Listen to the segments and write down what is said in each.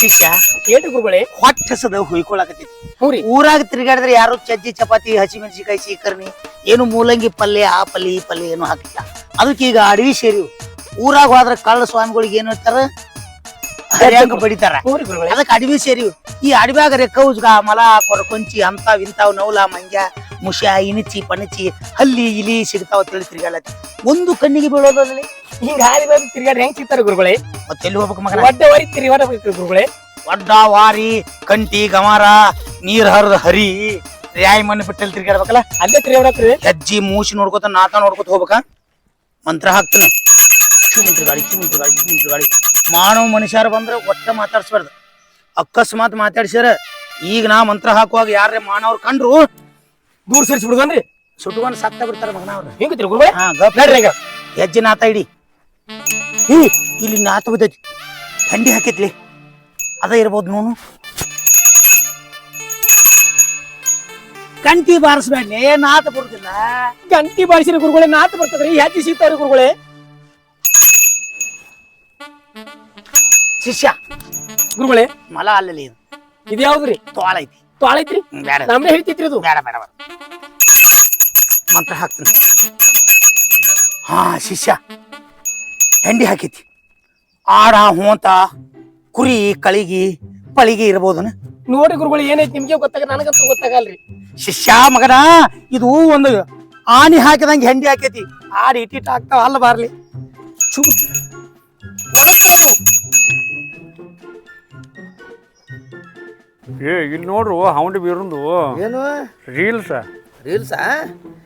ಶಿಷ್ಯ? ಏನ್ರಿ ಗುರುಗಳೇ? ಹೊಟ್ಟಸದ ಹಸದ ಹುಯ್ಕೊಳಕತ್ತೈತಿ. ಹೂರಿ. ಊರಾಗ ತಿರುಗಾಡಿದ್ರೆ ಯಾರು ಚಜ್ಜಿ ಚಪಾತಿ ಹಸಿಮೆಣಸಿಕಾಯಿ ಸೀಕರ್ಣಿ ಏನು ಮೂಲಂಗಿ ಪಲ್ಯ ಆ ಪಲ್ಯ ಈ ಪಲ್ಯ ಏನು ಹಾಕಿಲ್ಲ. ಅದಕ್ಕೆ ಈಗ ಅಡವಿ ಸೇರಿ ಊರಾಗ ಹೋದ್ರ ಕಳ್ಳ ಸ್ವಾಮಿಗಳಿಗೆ ಏನು ಹೇಳ್ತಾರ? ಹರ್ಯಾಂಗ ಬಡಿತಾರ. ಅದಕ್ಕೆ ಅಡವಿ ಸೇರಿ ಈ ಅಡವ್ಯಾಗ ರೆಕ್ಕ ಕೌಜ್ಗ ಮಲ ಕೊರಕೊಂಚಿ ಅಂತಾವ್ ಇಂತಾವ್ ನೌಲ ಮಂಗ್ಯ ಮುಷ್ಯ ಇನಿಚಿ ಪಣಚಿ ಹಲ್ಲಿ ಇಲಿ ಸಿಗ್ತಾವ ತಿಳಿ ತಿರ್ಗಾಡತಿ ಒಂದು ಕಣ್ಣಿಗೆ ಬೀಳೋದ್ರಲ್ಲಿ ಹಿಂಗ ಹಾರಿ ಬಂದು ತಿರ್ಗಾಡಿ ಹೆಂಗ್ ಸಿಗ್ತಾರ ಗುರುಗಳೇ? ಮತ್ತೆ ಎಲ್ಲಿ ಹೋಗ್ಬೇಕು ಮಗನ? ವಾರಿ ವರಿ ತಿರುಗಾಡಬೇಕು ಗುರುಗಳೇ. ಒಡ್ಡ ವಾರಿ ಕಂಟಿ ಗಮಾರ ನೀರ್ ಹರಿದ ಹರಿ ರ್ಯಾಯ್ ಮಣ್ಣು ಬಿಟ್ಟಲ್ಲಿ ತಿರ್ಗಾಡ್ಬೇಕಲ್ಲ? ಅಲ್ಲೇ ತಿರುಗಾಡಕ್ರಿ ಹೆಜ್ಜಿ ಮೂಸಿ ನೋಡ್ಕೊತ ನಾತ ನೋಡ್ಕೊತ ಹೋಗ್ಬೇಕ? ಮಂತ್ರ ಹಾಕ್ತಾನ. ಚುಮಂತ್ರ ಗಾಡಿ ಚುಮಂತ್ರ ಗಾಡಿ ಚುಮಂತ್ರ ಗಾಡಿ ಮಾನವ ಮನುಷ್ಯರ ಬಂದ್ರೆ ಒಟ್ಟ ಮಾತಾಡ್ಸ್ಬಾರ್ದು. ಅಕಸ್ಮಾತ್ ಮಾತಾಡ್ಸ್ಯಾರ ಈಗ ನಾ ಮಂತ್ರ ಹಾಕುವಾಗ ಯಾರೇ ಮಾನವ್ರು ಕಂಡ್ರು ದೂರ ಸರಿಸಿ ಬಿಡುದನ್ರಿ. ಸುಟ್ಕೊಂಡು ಸತ್ತ ಬಿಡ್ತಾರ ಮಗನ ಅವ್ರು. ಹೆಂಗ್ ಗುರುಗಳೇ? ಹಾ ಗಪ್. ಈಗ. ಹೆಜ್ಜೆ ನಾತ ಇಡಿ. ಇಲ್ಲಿ ನಾತ ಬಿದ್ದೈತಿ ಹಂಡಿ ಹಾಕೈತ್ಲಿ ಅದ ಇರ್ಬೋದು ನೋನು ಗಂಟಿ ಬಾರಿಸ್ಬೇಡಿ ನಾತ ಬರುದಿಲ್ಲ. ಗಂಟಿ ಬಾರಿಸಿದ ಗುರುಗಳೇ ನಾತ ಬರ್ತದ್ರಿ ಹೆಜ್ಜೆ ಸಿಗ್ತಾವ್ರಿ ಗುರುಗಳೇ? ಶಿಷ್ಯ ಗುರುಗಳೇ ಮಲ ಅಲ್ಲಲ್ಲಿ ಇದು. ಇದು ಯಾವ್ದ್ರಿ? ತೋಳ ಐತಿ. ತೋಳ ಐತ್ರಿ? ಬೇಡ ನಮ್ದೇ ಹೇಳ್ತಿತ್ರಿ ಇದು. ಬೇಡ ಬೇಡ ಬೇಡ. ಮಂತ್ರ ಹಾಕ್ತೀನಿ. ಹಾ ಶಿಷ್ಯ. ಹೆಂಡಿ ಹಾಕೈತಿ. ಆಡ ಹೋಂತ ಕುರಿ ಕಳಿಗಿ ಪಳಿಗಿ ಇರ್ಬೋದನ? ನೋಡಿ ಗುರುಗಳು ಏನೈತಿ ನಿಮ್ಗೆ ಗೊತ್ತಾಗ ನನಗಂತೂ ಗೊತ್ತಾಗಲ್ರಿ. ಶಿಷ್ಯ ಮಗನ ಇದು ಒಂದು ಆನಿ ಹಾಕಿದಂಗೆ ಹೆಂಡಿ ಹಾಕೈತಿ. ಆಡಿ ಇಟ್ಟಿಟ್ ಹಾಕ್ತಾವ ಅಲ್ಲ ಬಾರ್ಲಿ. ಚು. ಏ ಇಲ್ಲಿ ನೋಡ್ರು ಹೌಂಡ್ ಬೀರಂದು. ಏನು? ರೀಲ್ಸ್. ರೀಲ್ಸಾ?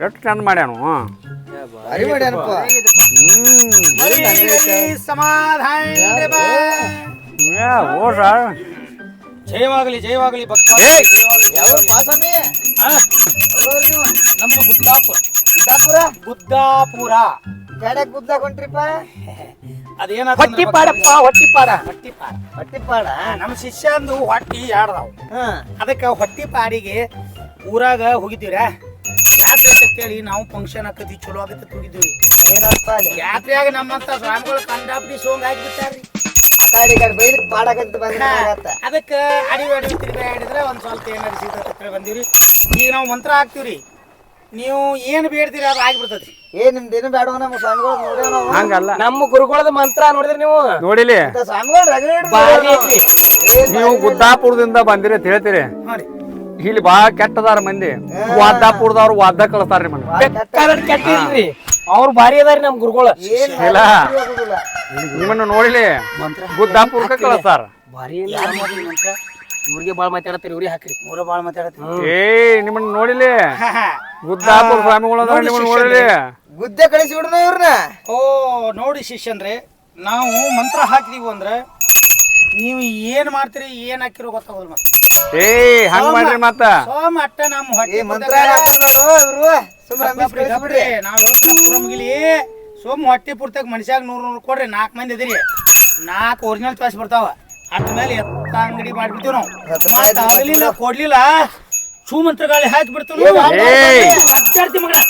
ಎಷ್ಟು ಚಂದ ಮಾಡ್ಯಾನು. ಭಾರಿ ಮಾಡ್ಯಾನಪ್ಪ ಹ್ಮ್ ಸಮಾಧಾನ ಏ ಓ ಸರ್. ಜಯವಾಗಲಿ ಜಯವಾಗಲಿ ಭಕ್ತ. ನಮ್ಮ ಗುದ್ದಾಪುರ. ಗುದ್ದಾಪುರ? ಗುದ್ದಾಪುರ. ಗಾಡ್ಯಾಗ ಗುದ್ದ ಕೊಂಟ್ರಿಪ್ಪ ಅದೇನ ಹೊಟ್ಟಿಪಾಡಪ್ಪ ಹೊಟ್ಟಿಪಾಡ ಹೊಟ್ಟಿಪಾಡ ಹೊಟ್ಟಿಪಾಡ ನಮ್ಮ ಶಿಷ್ಯ ಅಂದು ಹೊಟ್ಟಿ ಹ. ಅದಕ್ಕೆ ಹೊಟ್ಟಿ ಪಾಡಿಗೆ ಊರಾಗ ಹೋಗಿದ್ದೀವ್ರ ಜಾತ್ರೆ ಅಂತೇಳಿ ನಾವು ಫಂಕ್ಷನ್ ಆಕತಿ ಚಲೋ ಆಗತ್ತೆ ತುಗಿದ್ವಿ ಏನಪ್ಪ ಅಲ್ಲಿ? ಜಾತ್ರೆಯಾಗ ನಮ್ಮಂತ ಸ್ವಾಮಿಗಳು ಕಂಡಾಪಿ ಸೋಂಗ್ ಹಾಕ್ಬಿಟ್ಟಾರ್ರಿ ಕಡೆ ಬಂದ ಅದಕ್ಕೆ ಅಡಿವಿ ಅಡಿವಿ ತಿರುಗಾಡಿದ್ರೆ ಒಂದ್ ಸ್ವಲ್ಪ ಏನಾರು ಸಿಗತ್ತೆ ಬಂದಿವ್ರಿ. ಈಗ ನಾವು ಮಂತ್ರ ಹಾಕ್ತಿವ್ರಿ. ನೀವು ಏನು ಬೇಡ್ತೀರಿ ಅದು ಆಗಿಬಿಡ್ತೈತಿ ಏ ನಿಮ್ದೇನು ಬೇಡ ನಮ್ಮ ಸ್ವಾಮಿಗಳು ನೋಡ್ಯಾವ ನಾವು? ಹಂಗಲ್ಲ. ನಮ್ಮ ಗುರುಗಳದ ಮಂತ್ರ ನೋಡಿದ್ರಿ ನೀವು? ನೋಡಿಲಿ. ಸ್ವಾಮಿಗಳ ರಗಡ್ ನೀವು ಗುದ್ದಾಪುರದಿಂದ ಬಂದಿರಿ ಅಂತ ಹೇಳ್ತೀರಿ. ನೋಡಿ ಇಲ್ಲಿ ಬಾಳ ಕೆಟ್ಟದಾರ ಮಂದಿ. ವಾದ್ದಾಪುರದವ್ರು ವಾದ ಕಳಿಸ್ತಾರ ನಿಮ್ಮನ್ನ. ಬೇಕಾದಡ್ ಕೆಟ್ಟಿಲ್ರಿ. ಅವ್ರು ಭಾರಿ ಅದಾರಿ ನಮ್ ಗುರುಗಳ. ಇಲ್ಲ. ನಿಮ್ಮನ್ನ ನೋಡಿಲಿ ಗುದ್ದಾಪುರಕ್ಕೆ ಕಳಿಸ್ತಾರ. ಭಾರಿ ಇವ್ರಿಗೆ ಬಾಳ್ ಮಾತಾಡತ್ತೀರಿ ಇವ್ರಿಗೆ ಹಾಕ್ರಿ. ಮೂರ ಬಾಳ ಮಾತಾಡತ್ತೀರಿ. ಏ ನಿಮ್ಮನ್ನ ನೋಡಿಲಿ? ಗುದ್ದಾಪುರ ಸ್ವಾಮಿಗಳು ಅದಾರ ನಿಮ್ಮನ್ನ ನೋಡಿಲಿ? ಗುದ್ದೆ ಕಳಿಸಿ ಇವ್ರನ್ನ ಓ ನೋಡಿ ಶಿಷ್ಯನ್ರಿ. ನಾವು ಮಂತ್ರ ಹಾಕಿದೀವಿ ಅಂದ್ರೆ ನೀವು ಏನ್ ಮಾಡ್ತೀರಿ ಏನ್ ಹಾಕಿರೋ ಗೊತ್ತಾಗೋದಿಲ್ಲ. ಮತ್ತೆ ಏ ಹಂಗ ಮಾಡ್ರಿ ಮತ್ತ. ಸೋಮ ಅಟ್ಟ ನಮ್ಮ ಹೊಟ್ಟೆ ಮಂತ್ರ ಬಿಡ್ರಿ ನಾವ್ ಮುಗಿಲಿ. ಸೋಮ ಹೊಟ್ಟೆ ಪೂರ್ತಾಗ ಮನುಷ್ಯಾಗ ನೂರು ನೂರು ಕೊಡ್ರಿ ನಾಲ್ಕು ಮಂದಿ ಇದೀರಿ. ನಾಲ್ಕು ಒರಿಜಿನಲ್ ಚಾಯ್ಸ್ ಬರ್ತಾವ. ಅಟ್ಟ ಮೇಲೆ ಎತ್ತ ಅಂಗಡಿ ಮಾಡ್ಬಿಡ್ತೀವಿ ನಾವು. ಮತ್ತ್ ಆಗ್ಲಿಲ್ಲ ಕೊಡ್ಲಿಲ್ಲ. ಶೂ ಮಂತ್ರ ಗಾಳಿ ಹಾಕಿ ಮಗನ.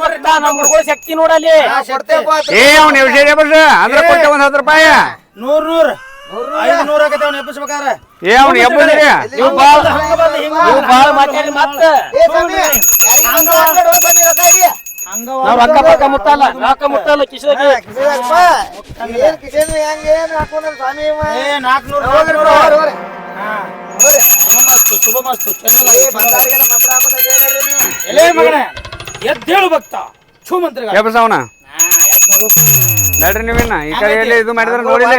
ಬರ್ತ ಶಕ್ತಿ ನೋಡಲ್ಲಿ ಅಂದ್ರೆ ಕೊಟ್ಟೆ ಒಂದ್ ಹತ್ತು ರೂಪಾಯಿ. ನೂರ್ ನೂರ್. ಐದ್ನೂರ ನೂರ್? ಆಗತ್ತೆ ಅವ್ನ ಎಬ್ಬಿಸ್ಬೇಕಾರೆ ಏ ಅವ್ನ ಎಬ್ಬದ್ರಿ ನೀವು ಬಾಳ್ ಹಂಗ ಬಂದ್ ಹಿಂಗ ನೀವು ಬಾಳ್ ಮಾತಾಡಿ ಮತ್ತ ನಾವ್ ಪಕ್ಕ ಮುಟ್ಟಲ್ಲ ನಾಕ ಮುಟ್ಟಲ್ಲ. ಶುಭ ಮಸ್ತು. ಎಲೆ ಮಗನೇ ಎದ್ದೇಳು ಭಕ್ತ. ಛೂ ಮಂತ್ರ ನಡ್ರಿ ನೀವಿನ್ನ. ಈ ಕಡೆ ಎಲ್ಲಿ ಇದು ಮಾಡಿದ್ರೆ ನೋಡಿಲ್ಲ.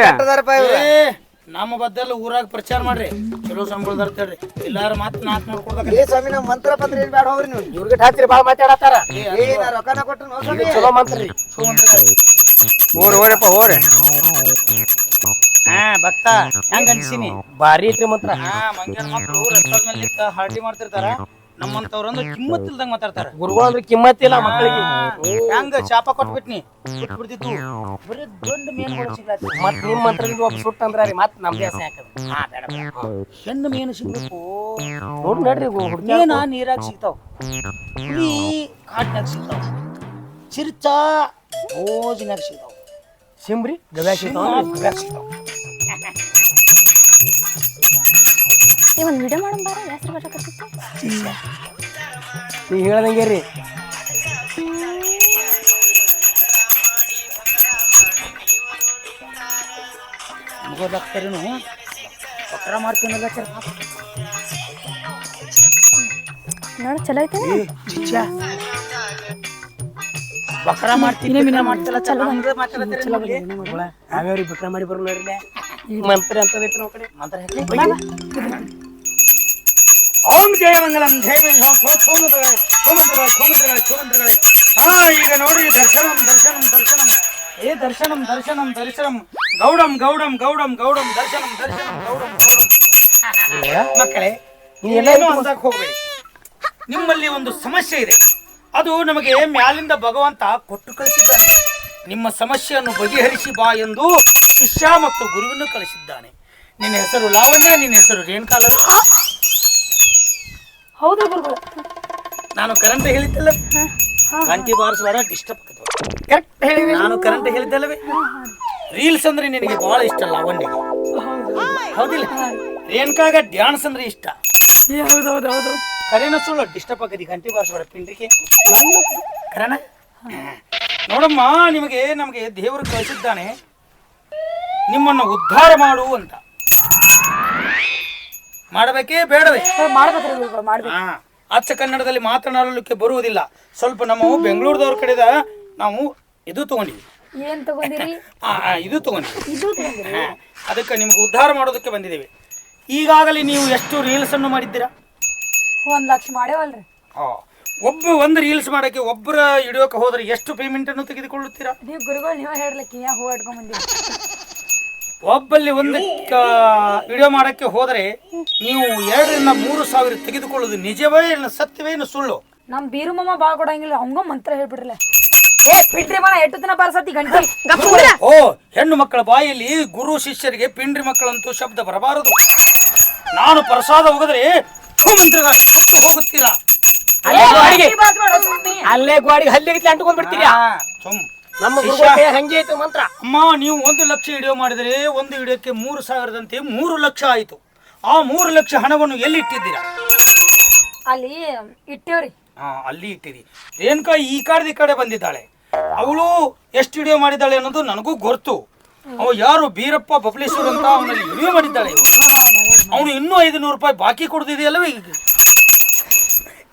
ನಮ್ಮ ಬದ್ದಲ್ಲ ಊರಾಗ ಪ್ರಚಾರ ಮಾಡ್ರಿ. ಚಲೋ ಸಂಬಳದಾರ ತಡ್ರಿ ಇಲ್ಲಾರ ಮತ್ ನಾಲ್ಕು ನೂರು ಕೊಡ್ಬೇಕ ಏ ಸ್ವಾಮಿ ನಮ್ಮ ಮಂತ್ರ ಪತ್ರ ಏನ್ ಬೇಡ ಹೋಗ್ರಿ ನೀವು? ಇವ್ರಿಗೆ ಹಾಕ್ತಿರಿ ಬಾಳ್ ಮಾತಾಡತ್ತಾರ. ಏ ನಾ ರೊಕ್ಕನ ಕೊಟ್ಟು ನೋ ಸ್ವಾಮಿ? ಚಲೋ ಮಂತ್ರಿ. ಹೋರಿ ಹೋರಿಪ್ಪ ಹೋರಿ. ಹಾ ಭಕ್ತ ಹೆಂಗ ಅನ್ಸಿನಿ? ಭಾರಿ ಐತ್ರಿ ಮಂತ್ರ. ಹಾ ಮಂಗ್ಯಾನ ಮಕ್ಕಳು ರಸ್ತಾದ ಮೇಲೆ ನಿಂತ ಹಾಲ್ಟಿ ಮಾಡ್ತಿರ್ತಾರ. ನಮ್ಮಂತವ್ರಂದ್ರ ಕಿಮ್ಮತ್ ಇಲ್ದಂಗ ಮಾತಾಡ್ತಾರ. ಗುರುಗಳು ಅಂದ್ರೆ ಕಿಮ್ಮತ್ ಇಲ್ಲ ಮಕ್ಕಳಿಗೆ. ಹೆಂಗ ಶಾಪ ಕೊಟ್ಬಿಟ್ನಿ? ಸುಟ್ಟು ಬಿಡ್ತಿತ್ತು ಬರೀ ದೊಡ್ಡ ಮೀನುಗಳು ಸಿಗ್ಲಾತಿ. ಮತ್ ನಿಮ್ ಮಂತ್ರದಿಂದ ಒಬ್ಬ ಸುಟ್ಟ ಅಂದ್ರ ರೀ ಮತ್ ನಮ್ದೇ ಆಸೆ ಹಾಕದ. ಹಾ ಬೇಡ ಬೇಡ. ಹೆಣ್ಣು ಮೀನು ಸಿಗ್ಬೇಕು. ನೋಡ್ ನಡ್ರಿ ಮೀನ ನೀರಾಗ ಸಿಗ್ತಾವ. ಹುಲಿ ಕಾಡ್ನಾಗ ಸಿಗ್ತಾವ. ಚಿರ್ಚಾ ಭೋಜನಾಗ ಸಿಗ್ತಾವ. ಸಿಂಬ್ರಿ ಗವ್ಯಾ ಏ ಒಂದು ವಿಡಿಯೋ ಮಾಡೋಣ ಬಾರ ಹೆಸರು ಬರಕತ್ತಿತ್ತು ನೀ ಹೇಳ್ದಂಗೆ ರೀ ನಮಗೋದಾಗ್ತಾರೇನು ಪತ್ರ ಮಾಡ್ತೀನಲ್ಲ ಸರ್ ನೋಡಿ ಚಲೋ ಐತೆ ಬಕ್ರ ಮಾಡ್ತೀನಿ ಮಾಡ್ತಿಲ್ಲ ಚಲೋ ಹಂಗೆ ನಮ್ಗೆ. ಯಾವ್ಯಾವ್ರಿ ಬಕ್ರ ಮಾಡಿ ಬರೋಣ ರೀ ಮಂತ್ರ ಅಂತ ಐತಿ ನಮ್ಮ ಕಡೆ. ಮಂತ್ರ ಹೇಳ್ಲಿ? ಓಂ ಜಯ ಮಂಗಲಂ ಜಯ ಮಂಗಲಂ ಸೋ ಸೋಮಂತ್ರಗಳೇ ಸೋಮಂತ್ರಗಳೇ ಸೋಮಂತ್ರಗಳೇ ಸೋಮಂತ್ರಗಳೇ ಹಾ ಈಗ ನೋಡಿ ದರ್ಶನಂ ದರ್ಶನಂ ದರ್ಶನಂ. ಏ ದರ್ಶನಂ ದರ್ಶನಂ ದರ್ಶನಂ. ಗೌಡಂ ಗೌಡಂ ಗೌಡಂ ಗೌಡಂ ದರ್ಶನಂ ದರ್ಶನಂ ಗೌಡಂ ಗೌಡಂ. ಮಕ್ಕಳೇ ನೀವೇನು ಅಂದಕ್ಕೆ ಹೋಗ್ಬೇಡಿ. ನಿಮ್ಮಲ್ಲಿ ಒಂದು ಸಮಸ್ಯೆ ಇದೆ. ಅದು ನಮಗೆ ಮ್ಯಾಲಿಂದ ಭಗವಂತ ಕೊಟ್ಟು ಕಳಿಸಿದ್ದಾನೆ. ನಿಮ್ಮ ಸಮಸ್ಯೆಯನ್ನು ಬಗೆಹರಿಸಿ ಬಾ ಎಂದು ಶಿಷ್ಯ ಮತ್ತು ಗುರುವನ್ನು ಕಳಿಸಿದ್ದಾನೆ. ನಿನ್ನ ಹೆಸರು ಲಾವಣ್ಯ ನಿನ್ನ ಹೆಸರು ರೇಣುಕಾಲ ಹೌದು ಗುರುಗಳು ನಾನು ಕರೆಂಟ್ ಹೇಳಿದ್ದಲ್ಲ. ಗಂಟೆ ಬಾರಿಸಬೇಡ ಡಿಸ್ಟರ್ಬ್ ಕರೆಕ್ಟ್ ಹೇಳಿ ನಾನು ಕರೆಂಟ್ ಹೇಳಿದ್ದಲ್ಲವೇ? ರೀಲ್ಸ್ ಅಂದ್ರೆ ನಿನಗೆ ಬಹಳ ಇಷ್ಟ ಅಲ್ಲ ಅವನಿಗೆ ಹೌದಿಲ್ಲ? ರೇಣುಕಾಗ ಡ್ಯಾನ್ಸ್ ಅಂದ್ರೆ ಇಷ್ಟ. ಹೌದು ಹೌದು ಹೌದು. ಕರೆನ ಸುಳ್ಳು ಡಿಸ್ಟರ್ಬ್ ಆಗದಿ ಗಂಟೆ ಬಾರಿಸಬೇಡ ಪಿಂಡ್ರಿಗೆ ಕರೆನ? ನೋಡಮ್ಮ ನಿಮಗೆ ನಮಗೆ ದೇವರು ಕಳಿಸಿದ್ದಾನೆ. ನಿಮ್ಮನ್ನು ಉದ್ಧಾರ ಮಾಡು ಅಂತ. ಮಾಡಬೇಕೇ ಬೇಡವೇ? ಮಾಡ್ಬೇಕ್ರಿ ಗುರುಗಳು ಮಾಡ್ಬೇಕು. ಹಾ. ಅಚ್ಚ ಕನ್ನಡದಲ್ಲಿ ಮಾತನಾಡಲಿಕ್ಕೆ ಬರುವುದಿಲ್ಲ. ಸ್ವಲ್ಪ ನಮ್ಮ ಬೆಂಗಳೂರದವ್ರ ಕಡೆದ ನಾವು ಇದು ತಗೊಂಡಿವಿ. ಏನ್ ತಗೊಂಡಿರಿ? ಆ, ಆ, ಇದು ತಗೊಂಡಿವಿ. ಹಾ, ಅದಕ್ಕೆ ನಿಮ್ಗೆ ಉದ್ಧಾರ ಮಾಡೋದಕ್ಕೆ ಬಂದಿದ್ದೇವೆ. ಈಗಾಗಲೇ ನೀವು ಎಷ್ಟು ರೀಲ್ಸ್ ಅನ್ನು ಮಾಡಿದ್ದೀರಾ? ಒಂದ್ ಲಕ್ಷ ಮಾಡೇವಲ್ರಿ. ಆ, ಒಬ್ಬ ಒಂದು ರೀಲ್ಸ್ ಮಾಡಕ್ಕೆ ಒಬ್ಬರ ಹಿಡಿಯೋಕೆ ಹೋದ್ರೆ ಎಷ್ಟು ಪೇಮೆಂಟ್ ಅನ್ನು ತೆಗೆದುಕೊಳ್ಳುತ್ತೀರಾ? ನೀವು ಗುರುಗಳು ನೀವೇ ಹೇಳ್ಲಿಕ್ಕೆ ಯಾ ಹೂ ಇಟ್ಕೊಂಡ್ ಬಂದಿರಿ. ಒಬ್ಬಲ್ಲಿ ಒಂದು ವಿಡಿಯೋ ಮಾಡಕ್ಕೆ ಹೋದ್ರೆ ನೀವು ಎರಡರಿಂದ ಮೂರು ಸಾವಿರ ತೆಗೆದುಕೊಳ್ಳೋದು ನಿಜವೇ ಇಲ್ಲ ಸತ್ಯವೇ ಇಲ್ಲ ಸುಳ್ಳು? ನಮ್ ಬೀರು ಮಾಮ ಬಾಳ್ ಕೊಡಂಗಿಲ್ಲ ಅವಂಗ ಮಂತ್ರ ಹೇಳ್ಬಿಡ್ರಲ್ಲ ಏ ಪಿಂಡ್ರಿ ಮನ ಎಟ್ಟು ದಿನ ಬರ್ಸತಿ ಗಂಟೆ? ಓ ಹೆಣ್ಣು ಮಕ್ಕಳ ಬಾಯಲ್ಲಿ ಗುರು ಶಿಷ್ಯರಿಗೆ ಪಿಂಡ್ರಿ ಮಕ್ಕಳಂತೂ ಶಬ್ದ ಬರಬಾರದು. ನಾನು ಪ್ರಸಾದ ಹೋಗಿದ್ರೆ ಸುಟ್ಟು ಹೋಗುತ್ತೀರಾ? ಅಲ್ಲೇ ಗೋಡಿಗೆ ಹಲ್ಲಿಗೆ ಅಂಟ್ಕೊಂಡ್ ಬಿಡ್ತೀರಿ ಆ, ಸುಮ್. ನಮ್ಮ ಶಿಷ್ಯ, ಗುರುಗಳ ಕೈಯಾಗ ಹಂಗೆ ಐತೆ ಮಂತ್ರ. ಅಮ್ಮ ನೀವು ಒಂದು ಲಕ್ಷ ವಿಡಿಯೋ ಮಾಡಿದರೆ ಒಂದು ವಿಡಿಯೋಕ್ಕೆ ಮೂರು ಸಾವಿರದಂತೆ ಮೂರು ಲಕ್ಷ ಆಯಿತು. ಆ ಮೂರು ಲಕ್ಷ ಹಣವನ್ನು ಎಲ್ಲಿ ಇಟ್ಟಿದ್ದೀರಾ? ಅಲ್ಲಿ ಇಟ್ಟೇವ್ರಿ. ಹಾ ಅಲ್ಲಿ ಇಟ್ಟಿರಿ. ರೇಣುಕಾ ಈ ಕಡೆ ಈ ಕಡೆ ಬಂದಿದ್ದಾಳೆ. ಅವಳು ಎಷ್ಟು ವಿಡಿಯೋ ಮಾಡಿದ್ದಾಳೆ ಅನ್ನೋದು ನನಗೂ ಗೊತ್ತು. ಅವ ಯಾರು ಬೀರಪ್ಪ ಬಬ್ಲೇಶ್ವರ್ ಅಂತ ಅವನಲ್ಲಿ ವಿಡಿಯೋ ಮಾಡಿದ್ದಾಳೆ ಅವನು ಇನ್ನೂ ಐದು ನೂರು ರೂಪಾಯಿ ಬಾಕಿ ಕೊಡ್ತಿದೆಯಲ್ಲವೇ ಈಗ?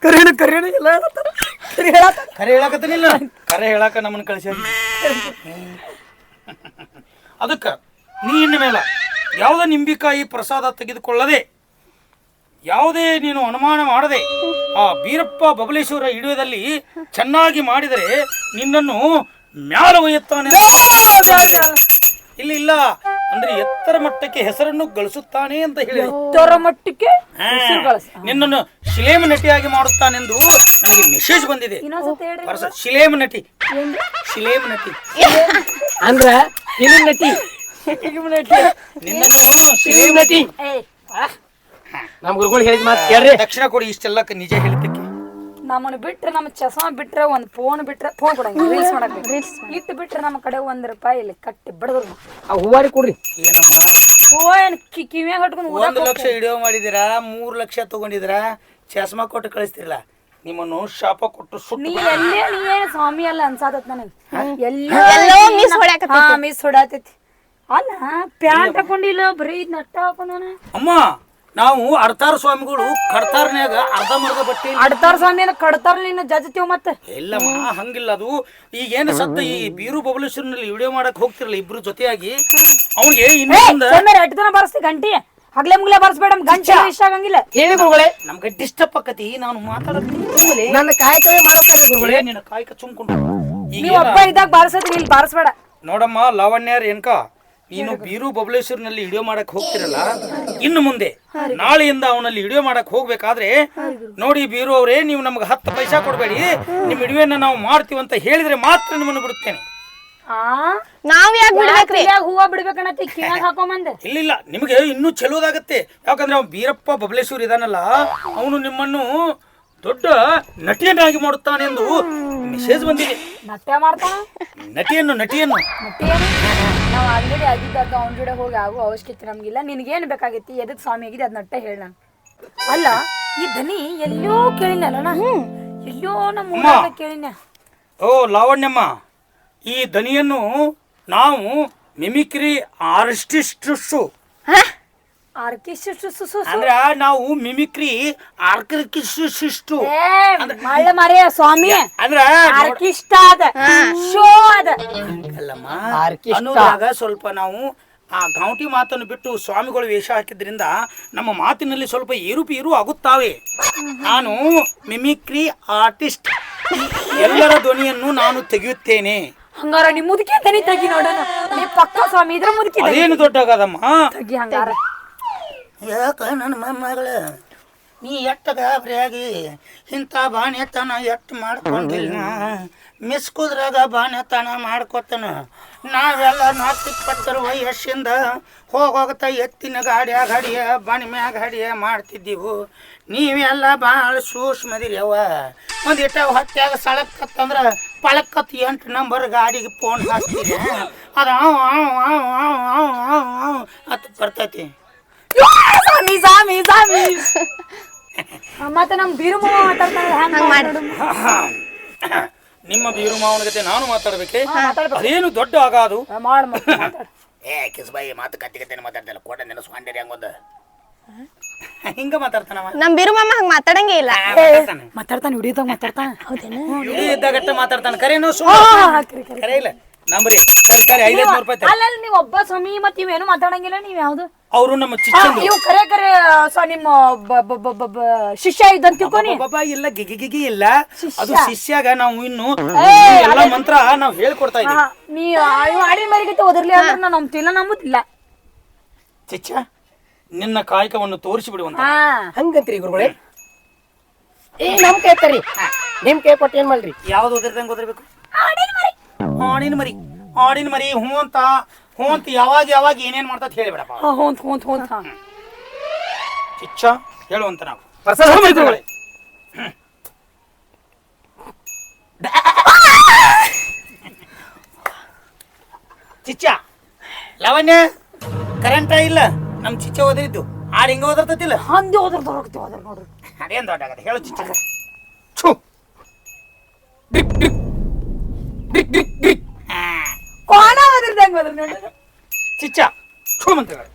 ಕರೆಣ ಕರೆಣ ಎಲ್ಲ ಹೇಳತ್ತಾರ. ಕರೆ ಹೇಳತ್ತಾರ. ಖರೆ ಹೇಳಕತ್ತನಿಲ್ಲ? ಕರೆ ಹೇಳಕ ನಮ್ಮನ್ನ ಕಳಿಸಿ ಅದಕ್ಕ ನೀ ಇನ್ನ ಮೇಲೆ ಯಾವುದೇ ನಿಂಬಿಕಾಯಿ ಪ್ರಸಾದ ತೆಗೆದುಕೊಳ್ಳದೆ ಯಾವುದೇ ನೀನು ಅನುಮಾನ ಮಾಡದೆ ಆ ಬೀರಪ್ಪ ಬಬಲೇಶ್ವರ ಹಿಡಿಯೋದಲ್ಲಿ ಚೆನ್ನಾಗಿ ಮಾಡಿದರೆ ನಿನ್ನನ್ನು ಮ್ಯಾಲ ಒಯ್ಯುತ್ತಾನೆ. ಇಲ್ಲ ಇಲ್ಲ ಅಂದ್ರೆ ಎತ್ತರ ಮಟ್ಟಕ್ಕೆ ಹೆಸರನ್ನು ಗಳಿಸುತ್ತಾನೆ ಅಂತ ಹೇಳಿ. ಎತ್ತರ ಮಟ್ಟಕ್ಕೆ ನಿನ್ನನ್ನು ಶಿಲೇಮ ನಟಿಯಾಗಿ ಮಾಡುತ್ತಾನೆಂದು ನನಗೆ ಮೆಸೇಜ್ ಬಂದಿದೆ. ಪರಸ ಶಿಲೇಮ ನಟಿ. ಶಿಲೇಮ ನಟಿ. ಅಂದ್ರ ಫಿಲಿಂ ನಟಿ. ನಿನ್ನನ್ನು ಶಿಲೇಮ ನಟಿ. ಏ. ನಮ್ ಗುರುಗಳು ಹೇಳಿದ ಮಾತು ಕೇಳ್ರಿ. ದಕ್ಷಿಣ ಕೊಡಿ ಇಷ್ಟೆಲ್ಲ ನಿಜ ಹೇಳ್ತಕ್ಕೆ. ನಮ್ಮನ್ನ ಬಿಟ್ರೆ ನಮ್ಮ ಚಸ್ಮಾ ಬಿಟ್ರೆ ಒಂದ್ ಫೋನ್ ಬಿಟ್ರೆ ಫೋನ್ ಕೊಡಂಗಿಲ್ಲ ರೀಲ್ಸ್ ಮಾಡಕ್ ರೀಲ್ಸ್ ಇಟ್ಟು ಬಿಟ್ರೆ ನಮ್ಮ ಕಡೆ ಒಂದ್ ರೂಪಾಯಿ ಇಲ್ಲಿ ಕಟ್ಟಿ ಬಡದ್ರು. ಆ ಹೂವಾರಿ ಕೊಡ್ರಿ. ಏನಮ್ಮ? ಓ ಏನ್ ಕಿ ಕಿವಿಯಾಗ ಹಟ್ಕೊಂಡು ಒಂದು ಲಕ್ಷ ವಿಡಿಯೋ ಮಾಡಿದಿರಾ ಮೂರು ಲಕ್ಷ ತಗೊಂಡಿದ್ದೀರಾ? ಚಸ್ಮಾ ಕೊಟ್ಟು ಕಳಿಸ್ತಿರಲ್ಲ ನಿಮ್ಮನ್ನು ಶಾಪ ಕೊಟ್ಟು ಸುಟ್ಟು ನೀ ಎಲ್ಲೇ ನೀ ಏನ್ ಸ್ವಾಮಿ ಅಲ್ಲ ಅನ್ಸಾತತ್ ನನಗೆ? ಎಲ್ಲೋ ಎಲ್ಲೋ miss ಹೊಡ್ಯಾಕತ್ತೈತಿ. ಹಾ ಮಿಸ್ ಹೊಡಾತೈತಿ ಅಲ್ಲ ಪ್ಯಾಂಟ್ ಹಾಕೊಂಡಿಲ್ಲ ಬರೀ ಇದ್ ನಟ್ಟ ಹಾಕೊಂಡಾನ ಅಮ್ಮ ನಾವು ಅರ್ತಾರ ಸ್ವಾಮಿಗಳು ಕಡ್ತಾರ್ನ್ಯಾಗ ಅರ್ಧ ಮರ್ಧ ಬಟ್ಟೆ ಅಡ್ತಾರ ಸ್ವಾಮಿ ಅಂದ್ರೆ ಕಡ್ತಾರ ನಿನ್ನ ಜಜ್ತೀವ್ ಮತ್ತೆ. ಇಲ್ಲಮ್ಮ ಹಂಗಿಲ್ಲ ಅದು. ಈಗ ಏನು ಸತ್ತ ಈ ಬೀರು ಬಬಲೇಶ್ವರನಲ್ಲಿ ವಿಡಿಯೋ ಮಾಡಕ್ ಹೋಗ್ತಿರಲ್ಲ ಇಬ್ರು ಜೊತೆಯಾಗಿ. ಅವ್ನಿಗೆ ಇನ್ನೊಂದು ಸೋಮ್ಯಾರ ಎಟ್ಟು ದಿನ ಬರ್ಸ್ತಿ ಗಂಟಿ? ಹಗ್ಲೆ ಮುಗ್ಲೆ ಬರ್ಸ್ಬೇಡ ಗಂಚ. ಇಷ್ಟ ಆಗಂಗಿಲ್ಲ. ಹೇಳಿ ಗುರುಗಳೇ ನಮ್ಗೆ ಡಿಸ್ಟರ್ಬ್ ಆಕತಿ ನಾನು ಮಾತಾಡೋದು ನನ್ನ ಕಾಯಕವೇ ಮಾಡ್ತಾರೆ ಗುರುಗಳೇ. ನಿನ್ನ ಕಾಯಕ ಚುಮ್ಕೊಂಡು. ನೀವು ಒಬ್ಬ ಇದ್ದಾಗ ಬಾರ್ಸತಿ ಇಲ್ಲಿ ಬಾರಿಸ್ಬೇಡ. ನೋಡಮ್ಮ ಲಾವಣ್ಯ ಏನ್ಕ ನೀನು ಬೀರು ಬಬಲೇಶ್ವರ್ನಲ್ಲಿ ವಿಡಿಯೋ ಮಾಡಕ್ ಹೋಗ್ತಿರಲ್ಲ ಇನ್ನು ಮುಂದೆ ನಾಳೆಯಿಂದ ಅವನಲ್ಲಿ ವಿಡಿಯೋ ಮಾಡಕ್ ಹೋಗ್ಬೇಕಾದ್ರೆ ನೋಡಿ ಬೀರು ಅವರೇ ನೀವು ನಮ್ಗೆ ಹತ್ತು ಪೈಸಾ ಕೊಡಬೇಡಿ ನಿಮ್ ವಿಡಿಯೋನ ನಾವು ಮಾಡ್ತೀವಿ ಅಂತ ಹೇಳಿದ್ರೆ ಮಾತ್ರ ನಿಮ್ಮನ್ನು ಬಿಡುತ್ತೇನೆ. ನಾವ್ ಯಾಕೆ ಬಿಡ್ಬೇಕ್ರಿ? ಕಿವ್ಯಾಗ್ ಹೂವ ಬಿಡ್ಬೇಕನ್ನತಿ ಹಾಕೊಂಬಂದ ಇಲ್ಲ ಇಲ್ಲ ನಿಮಗೆ ಇನ್ನೂ ಚಲೋದಾಗತ್ತೆ. ಯಾಕಂದ್ರೆ ಅವ್ನ ಬೀರಪ್ಪ ಬಬಲೇಶ್ವರ್ ಇದಾನಲ್ಲ ಅವನು ನಿಮ್ಮನ್ನು ದೊಡ್ಡ ನಟಿಯನ್ನಾಗಿ ಮಾಡುತ್ತಾನೆಂದು ಮೆಸೇಜ್ ಬಂದಿದೆ. ನಟ್ಯ ಮಾಡ್ತಾನ? ನಟಿಯನ್ನು ನಟಿಯನ್ನು. ನಾವು ಆಲ್ರೆಡಿ ಆಗಿದ್ದಾಗ ಅವ್ನ ಜೋಡೆ ಹೋಗಿ ಆಗೋ ಅವಶ್ಯಕತೆ ನಮ್ಗಿಲ್ಲ. ನಿನಗೇನು ಬೇಕಾಗೈತಿ? ಎದಕ್ ಸ್ವಾಮಿ ಆಗಿದೆ ಅದ್ ನಟ್ಟ ಹೇಳ ಅಲ್ಲ ಈ ಧ್ವನಿ ಎಲ್ಲೋ ಕೇಳಿನಲ್ಲ ಎಲ್ಲೋ ನಮ್ಮ ಕೇಳಿನ ಓ ಲಾವಣ್ಯಮ್ಮ. ಈ ದನಿಯನ್ನು ನಾವು ಮಿಮಿಕ್ರಿ ಆರ್ಟಿಸ್ಟು ಆರ್ಕೆಸ್ಟ್ರಾ ಅಂದ್ರ ನಾವು ಮಿಮಿಕ್ರಿ ಆರ್ಕಿಸ್ಟು ಮಳ್ಳ ಸ್ವಾಮಿ. ಅಂದ್ರ ಆರ್ಕಿಸ್ಟ್ ಅದ ಶೋ ಅದ ಅಲ್ಲಮ್ಮ ಆರ್ಕೆಸ್ಟ್ರಾ. ಅನ್ನೋದ್ರಾಗ ಸ್ವಲ್ಪ ನಾವು ಆ ಗಾಂಟಿ ಮಾತನ್ನು ಬಿಟ್ಟು ಸ್ವಾಮಿಗಳು ವೇಷ ಹಾಕಿದ್ರಿಂದ ನಮ್ಮ ಮಾತಿನಲ್ಲಿ ಸ್ವಲ್ಪ ಏರುಪೇರು ಆಗುತ್ತಾವೆ. ನಾನು ಮಿಮಿಕ್ರಿ ಆರ್ಟಿಸ್ಟ್. ಎಲ್ಲರ ಧ್ವನಿಯನ್ನು ನಾನು ತೆಗೆಯುತ್ತೇನೆ. ಹಂಗಾರ ನಿಮ್ ಮುದುಕಿ ತನಿ ತೆಗಿ ನೋಡೋಣ ನೀ ಪಕ್ಕ ಸ್ವಾಮಿ ಇದ್ರ ಮುದುಕಿ ಏನು ದೊಡ್ಡ ಆಗದಮ್ಮ ತಗಿ ಹಂಗಾರ. ಯಾಕ ನನ್ನ ಮೊಮ್ಮಗಳ? ನೀ ಎಟ್ಟ ಗಾಬರಿಯಾಗಿ ಇಂಥ ಬಾಣ್ಯತನ ಎಟ್ಟು ಮಾಡ್ಕೊಂಡಿಲ್ಲ ಮಿಸ್ ಕುದ್ರಾಗ ಬಾಣ್ಯತನ ಮಾಡ್ಕೊತನ. ನಾವೆಲ್ಲ ನಾಲ್ಕಿಪ್ಪತ್ತರ ವಯಸ್ಸಿಂದ ಹೋಗೋಗ್ತಾ ಎತ್ತಿನ ಗಾಡಿಯ ಗಾಡಿಯ ಬಾಣಿ ಮ್ಯಾಗ ಗಾಡಿಯ ಮಾಡ್ತಿದ್ದೀವು. ನೀವೆಲ್ಲ ಭಾಳ ಸೂಕ್ಷ್ಮದಿರಿ ಅವ ಒಂದು ಇಟ್ಟ ಹೊಟ್ಯಾಗ ಸಳಕ್ಕತ್ತಂದ್ರ ಪಳಕ್ಕತ್ ಎಂಟು ನಂಬರ್ ಗಾಡಿಗೆ ಫೋನ್ ಹಾಕ್ತೀನಿ ಅದು ಅವ್ ಅವ್ ಅವ್ ಅವ್ ಅವ್ ಅವ್ ಅವ್ ಅಂತ ಬರ್ತೈತಿ. ಸ್ವಾಮಿ ಸ್ವಾಮಿ ಸ್ವಾಮಿ. ಮತ್ತೆ ನಮ್ ಬೀರು ಮಾತಾಡ್ತಾರೆ ಮಾತಾಡ್ತಾನೆ ಹ್ಯಾಂಗ ನಿಮ್ಮ ಬೀರು ಮಾವನ ಜೊತೆ ನಾನು ಮಾತಾಡ್ಬೇಕೆ? ಅದೇನು ದೊಡ್ಡ ಆಗಾದು ಮಾಡ ಮಾತಾಡು. ಏ ಕಿಸ್ಬಾಯಿ ಮಾತು ಕತ್ತಿ ಕತ್ತಿ ಮಾತಾಡ್ತಿಲ್ಲ ಕೋಟೆ ನೆನ ಸ್ವಾಂಡೇರಿ ಹಂಗೊಂದು. ಹಿಂಗ ಮಾತಾಡ್ತಾನವ. ನಮ್ ಬಿರು ಮಾಮ ಹಂಗ ಮಾತಾಡಂಗೇ ಇಲ್ಲ. ಮಾತಾಡ್ತಾನೆ. ಮಾತಾಡ್ತಾನೆ ಮಾತಾಡ್ತಾನ. ಮಾತಾಡ್ತಾನೆ ಇಡೀ ಇದ್ದಾಗಟ್ಟ ಮಾತಾಡ್ತಾನೆ ಕರೇನು ಕರೆ ಇಲ್ಲ. ನಂಬ್ರಿ. ಸರಿ ಸರಿ ಐದೈದು ನೂರು ರೂಪಾಯಿ ಅಲ್ಲ ನೀವ್ ಒಬ್ಬ ಸ್ವಾಮಿ ಮತ್ತೆ ಇವೇನು ಮಾತಾಡಂಗಿಲ್ಲ ನೀವ್ ಯಾವ್ದು? ಅವರು ನಮ್ಮ ಚಿಚ್ಚಂದು. ಇವ್ ಕರೆ ಕರೆ ಸ್ವ ನಿಮ್ಮ ಶಿಷ್ಯ ಇದ್ದಂತ ತಿಳ್ಕೊನಿ. ಬಾಬಾ ಇಲ್ಲ ಗಿಗಿ ಗಿಗಿ ಇಲ್ಲ. ಅದು ಶಿಷ್ಯಾಗ ನಾವು ಇನ್ನು ಎಲ್ಲ ಮಂತ್ರ ನಾವು ಹೇಳ್ಕೊಡ್ತಾ ಇದ್ದೀವಿ. ನೀ ಆಡಿ ಮರಿಗಿತ್ತು ಮರಿಗತ್ತೆ ಓದಿರ್ಲಿ ಅಂದ್ರೆ ನಾ ನಂಬ್ತಿಲ್ಲ ನಂಬುದಿಲ್ಲ. ಚಿಚ್ಚ. ನಿನ್ನ ಕಾಯಕವನ್ನು ತೋರಿಸಿ ಬಿಡುವಂತ ಹಾ. ಹಂಗಂತ್ರಿ ಗುರುಗಳೇ? ಏ ನಮ್ ತರಿ ನಿಮ್ ಕೈ ಕೊಟ್ಟು ಏನ್ ಮಾಡ್ರಿ? ಯಾವ್ದು ಓದಿರ್ದಂಗೆ ಓದಿರ್ಬೇಕು? ಆಡಿನ ಮರಿ. ಆಡಿನ ಮರಿ. ಹ್ಞೂ ಅಂತ ಹ್ಞೂ ಅಂತ ಯಾವಾಗ ಯಾವಾಗ ಏನೇನ್ ಮಾಡ್ತಾ ಹೇಳಿಬಿಡಪ್ಪ ಹಾ, ಹೋಂತ್ ಹೋಂತ್ ಹೋಂತ್ ಹಾ ಚಿಚ್ಚ ಹೇಳುವಂತ ನಾವು. ಪ್ರಸಾದ. ಚಿಚ್ಚ ಲವಣ್ಯ ಕರೆಂಟ ಇಲ್ಲ? ನಮ್ ಚಿಚ್ಚ ಓದಿದ್ದು. ಆಡ್ ಹಿಂಗ ಓದಿರ್ತತಿಲ್ಲ? ಹಂದಿ ಹೋದ್ರ ದೊರಕ್ತಿ ಹೋದ್ರ ನೋಡ್ರಿ. ಅದೇನ್ ದೊಡ್ಡ ಆಗತ್ತೆ ಹೇಳು ಚಿಚ್ಚ. ಛು. ಹಾ. ಕೋಣ ಹೋದ್ರದಂಗ ಹೋದ್ರ ನೋಡ್ರಿ ಚಿಚ್ಚ ಛೂ ಮಂತ್ರಗಳು.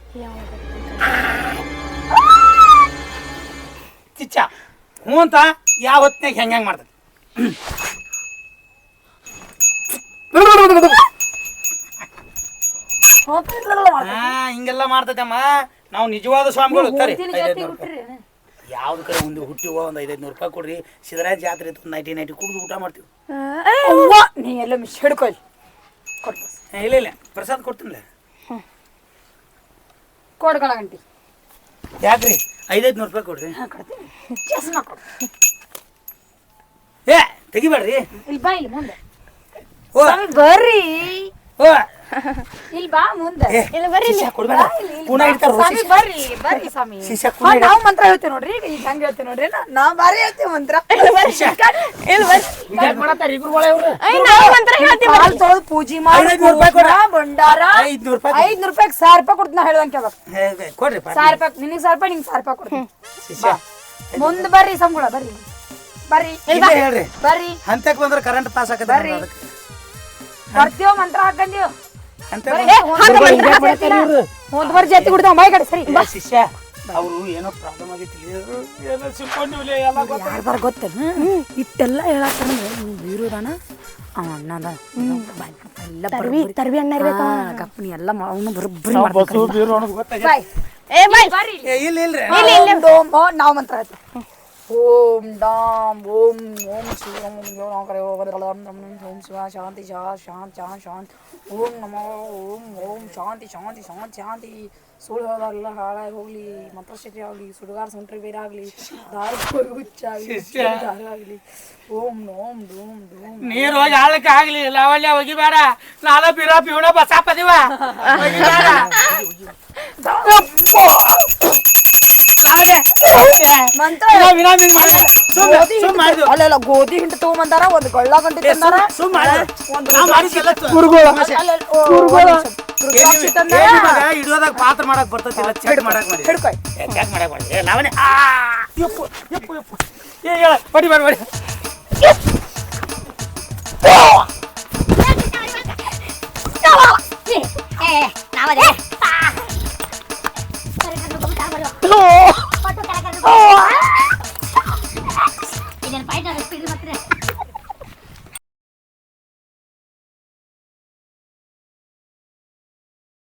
ಚಿಚ್ಚ ಹ್ಞೂ ಅಂತ ಯಾವ ಹೊತ್ನಾಗ ಹೆಂಗ್ ಹೆಂಗ್ ಮಾಡ್ತದೆ? ಹಿಂಗೆಲ್ಲ ಮಾಡ್ತೈತಮ್ಮ. ನಾವು ನಿಜವಾದ ಸ್ವಾಮಿಗಳು ಕರಿ ಯಾವ್ದು ಕಡೆ ಒಂದು ಹುಟ್ಟಿ ಒಂದು ಐದೈದು ನೂರು ರೂಪಾಯಿ ಕೊಡ್ರಿ. ಸಿದ್ದರಾಜ್ ಜಾತ್ರೆ ಇತ್ತು ನೈಟಿ ನೈಂಟಿ ಕುಡಿದು ಊಟ ಮಾಡ್ತೀವಿ. ನೀ ಎಲ್ಲ ಮಿಸ್ ಹಿಡ್ಕೊಳ್ಳಿ ಇಲ್ಲ ಇಲ್ಲ. ಪ್ರಸಾದ್ ಕೊಡ್ತೀನಿಲ್ಲ. ಕೊಡ್ಕೊಳ ಗಂಟಿ. ಯಾಕ್ರಿ? ಐದೈದು ನೂರು ರೂಪಾಯಿ ಕೊಡ್ರಿ. ಚಸ್ಮಾ ಕೊಡು. ಏ ತೆಗಿಬೇಡ್ರಿ. ಇಲ್ಲಿ ಬಾ ಇಲ್ಲಿ ಮುಂದೆ. ಬರ್ರಿ. ಇಲ್ಲಿ ಬಾ ಮುಂದೆ. ಇಲ್ಲ ಬರ್ರಿ ಶಿಷ್ಯ ಕೊಡ್ಬೇಡ. ಇಲ್ಲಿ, ಇಲ್ಲಿ ಪುನಃ ಬಾ. ಇಡ್ತಾರ ಸ್ವಾಮಿ ಬರ್ರಿ ಬರ್ರಿ ಸ್ವಾಮಿ. ಶಿಷ್ಯ ಹಾ, ನಾವು ಮಂತ್ರ ಹೇಳ್ತೇವೆ ನೋಡ್ರಿ. ಈಗ ಈಗ ಹಂಗೆ ಹೇಳ್ತೇವೆ ನೋಡ್ರಿ ನಾ- ನಾ ಬಾರಿ ಹೇಳ್ತೇವೆ ಮಂತ್ರ. ಇಲ್ಲ ಬರ್ರಿ. ಯಾಕ್ ಮಾಡತ್ತಾರ ಈ ಗುರುಗಳೇ ಅವ್ರು ಐ ನಾವು ಮಂತ್ರ ಹೇಳ್ತೀವಿ ಕಾಲ್ ತೊಳ್ದು ಪೂಜೆ ಮಾಡಿ ಐನೂರು ರೂಪಾಯಿ ಕೊಡು. ಪೂಜಾ, ಭಂಡಾರ. ಐದ್ನೂರು ರೂಪಾಯಿ ಐದ್ನೂರು ರೂಪಾಯಿ ಸಾವಿರ ರೂಪಾಯಿ ಕೊಡ್ತೀನಿ ನಾ ಹೇಳ್ದಂಗೆ ಕೇಳ್ಬೇಕು. ಏ, ಏ, ಕೊಡ್ರಿ ಪಾ. ಸಾವಿರ ರೂಪಾಯಿ ನಿನಗೆ ಸಾವಿರ ರೂಪಾಯಿ ನಿಂಗೆ ಸಾವಿರ ರೂಪಾಯಿ ಕೊಡ್ತೀನಿ. ಶಿಷ್ಯ. ಮುಂದ್ ಬರ್ರಿ ಸಂಗುಳ ಬರ್ರಿ. ಬರ್ರಿ. ಇಲ್ಲೇ ಹೇಳ್ರಿ. ಬರ್ರಿ. ಹಂತಕ್ ಬಂದ್ರೆ ಕರೆಂಟ್ ಪಾಸ್ ಆಗತ್ತೆ ಬರ್ರಿ. ಬರ್ತೀವ ಮಂತ್ರ ಹಾಕಂದೀವ್ ಅಂತ ಒಂದ್ ಬರ್ ಜಾತಿ ಕುಡ್ತಾವ ಮೈ ಕಡೆ ಸರಿ. ಶಿಷ್ಯ ಅವರು ಏನೋ ಪ್ರಾಬ್ಲಮ್ ಆಗೈತಿ ಏನೋ ಸಿಕ್ಕೊಂಡಿವ್ಲೆ ಎಲ್ಲ ಗೊತ್ತ ಇಟ್ಟೆಲ್ಲ ಹೇಳತ್ತಂದ್ರೆ ನೀವು ಬೀರುದಾನ ಅವ ಅಣ್ಣದ ಎಲ್ಲ ತರ್ವಿ ತರ್ವಿ ಅಣ್ಣ ಇರ್ಬೇಕು ಕಪ್ಪನಿ ಎಲ್ಲ ಅವನು ಬರೋಬ್ಬರಿ ಏ, ಇಲ್ಲ ಡೋಮ್ ನಾವು ಮಂತ್ರ ಹೇಳ್ತೀವಿ. ಓಂ ಡಾಮ್ ಓಂ ಓಂ ಶ್ರೀ ಓಂ ಓಂ ಕರೆ ಓಂ ಶಿವ ಶಾಂತಿ ಶಾ ಶಾಂತ್ ಶಾಂತ್ ಶಾಂತ್ ಓಂ ನಮೋ ಓಂ ಓಂ ಶಾಂತಿ ಶಾಂತಿ ಶಾಂತಿ ಶಾಂತಿ ಸುಳ್ಳು ಹೇಳೋರೆಲ್ಲ ಹಾಳಾಗಿ ಹೋಗ್ಲಿ ಮಂತ್ರಶಕ್ತಿ ಆಗಲಿ ಸುಡುಗಾರ ಸುಂಟ್ರಿ ಬೇರೆ ಆಗಲಿ ದಾರು ಹುಚ್ಚಾಗಲಿ ದಾರು ಆಗಲಿ ಓಂ ಓಂ ಡೋಮ್ ಡೋಮ್ ನೀರ್ ಹೋಗಿ ಆಳಕ್ಕೆ ಆಗ್ಲಿ ಲಾವಣ್ಯ ಒಗಿಬೇಡ ನಾಲ ಬಿರಾಪಿ ಹುಣ ಬಸಾಪದಿವ ಒಗಿಬೇಡ ಲಾವಣ್ಯ ಮಂತ್ರ ನಾವ್ ವಿನಾ ಹಿಂಗ್ ಮಾಡಿದ್ವಿ. ಅಲ್ಲೆಲ್ಲ ಗೋಧಿ ಹಿಂಡಿ ತಗೊಂಬಂದಾರ? ಒಂದ್ ಗೊಳ್ಳ ಗಂಟೆ ತಂದಾರ? ಹಿಡಿಯೋದಾಗ ಪಾತ್ರ ಮಾಡಕ್ ಬರ್ತೈತಿಲ್ಲ ಚೆಡ್ ಮಾಡಕ್ ಮಾಡಿ. ಹಿಡ್ಕೊ. ಚೆಕ್ ಮಾಡಕ್ ಮಾಡಿ. ಏ ಲಾವಣಿ ಆ ಯಪ್ಪು ಯಪ್ಪು ಯಪ್ಪು. ಏ ಹೇಳ ಬಡಿ ಬಡಿ ನಾವದೇ. Oh!